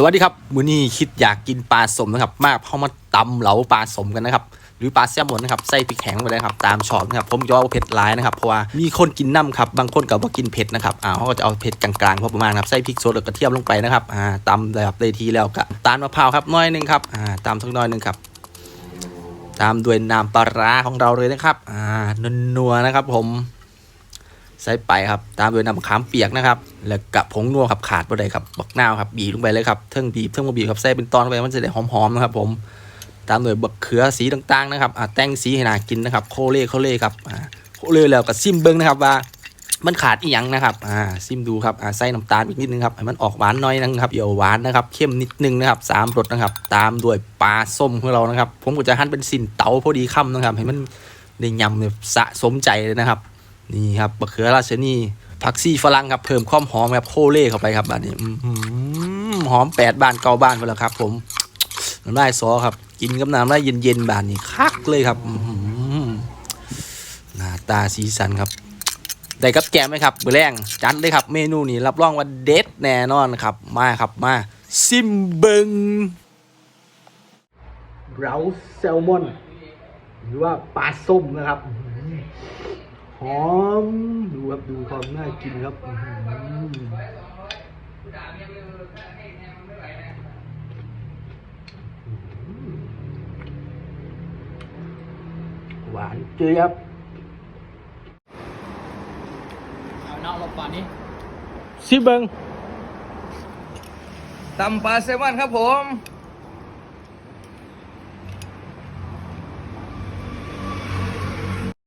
สวัสดีครับมื้อนี้คิดอยากกินปลาสมนะครับ มากเข้ามาตำเหลาปลาสมกันนะครับ หรือปลาแซลมอนนะครับใส่พริกแห้งไปเลยครับ ตามชอบนะครับผมจะเอาเผ็ดร้ายนะครับเพราะว่ามีคนกินน้ำครับบางคนก็บ่กินเผ็ดนะครับอ่าเขาก็จะเอาเผ็ดกลางๆพอประมาณครับใส่พริกสดแล้วก็กระเทียมลงไปนะครับอ่าตำแบบเลยทีแล้วก็ตาลมะพร้าวครับน้อยหนึงครับอ่าตามสักน้อยหนึงครับ ตามด้วยน้ำปลาร้าของเราเลยนะครับอ่านัวๆนะครับผม ใส่ไปครับ ตามด้วยน้ำมะขามเปียกนะครับ แล้วกับผงนัวครับขาดบ่ได้ครับบักนาวครับบีบลงไปเลยครับเทิงบีบเทิงมาบีบครับใส่เป็นตอนไปมันจะได้หอมๆนะครับ ผมตามด้วยบักเขือสีต่างๆนะครับอ่าแต่งสีให้น่ากินนะครับ โคเล่โคเล่ครับอ่าโคเล่แล้วก็ซิมเบิ้งนะครับว่ามันขาดอีหยังนะครับ อ่า ซิมดูครับ อ่า ใส่น้ำตาลอีกนิดนึงครับ ให้มันออกหวานน้อยนะครับเดี๋ยวหวานนะครับ เข้มนิดนึงนะครับสามรสนะครับ ตามด้วยปลาส้มของเรานะครับ ผมก็จะหั่นเป็นสินเตาพอดีคำนะครับ ให้มันได้ยำเนี่ยสะสมใจเลยนะครับ นี่ครับบะเขือราชนีผักซี่ฝรั่งครับเพิ่มความหอมครับโคเล่เข้าไปครับอันนี้หอมแปดบ้านเก้าบ้านไปแล้วครับ ผมน้ำลายซอครับ กินกับน้ำลายเย็นๆบานนี้คักเลยครับอื้อหือหน้าตาสีสันครับได้กับแกมไหมครับเบอร์แรงจัดเลยครับ เมนูนี้รับรองว่าเด็ดแน่นอนครับ มาครับมา ซิมเบิงเราแซลมอน หรือว่าปลาส้มนะครับ หอมดูครับดูความน่ากินครับอื้อหือหวานเจี๊ยบเอาเนาะลบก่อนนี้ซิเบิงตำปลาแซลมอนครับผมอ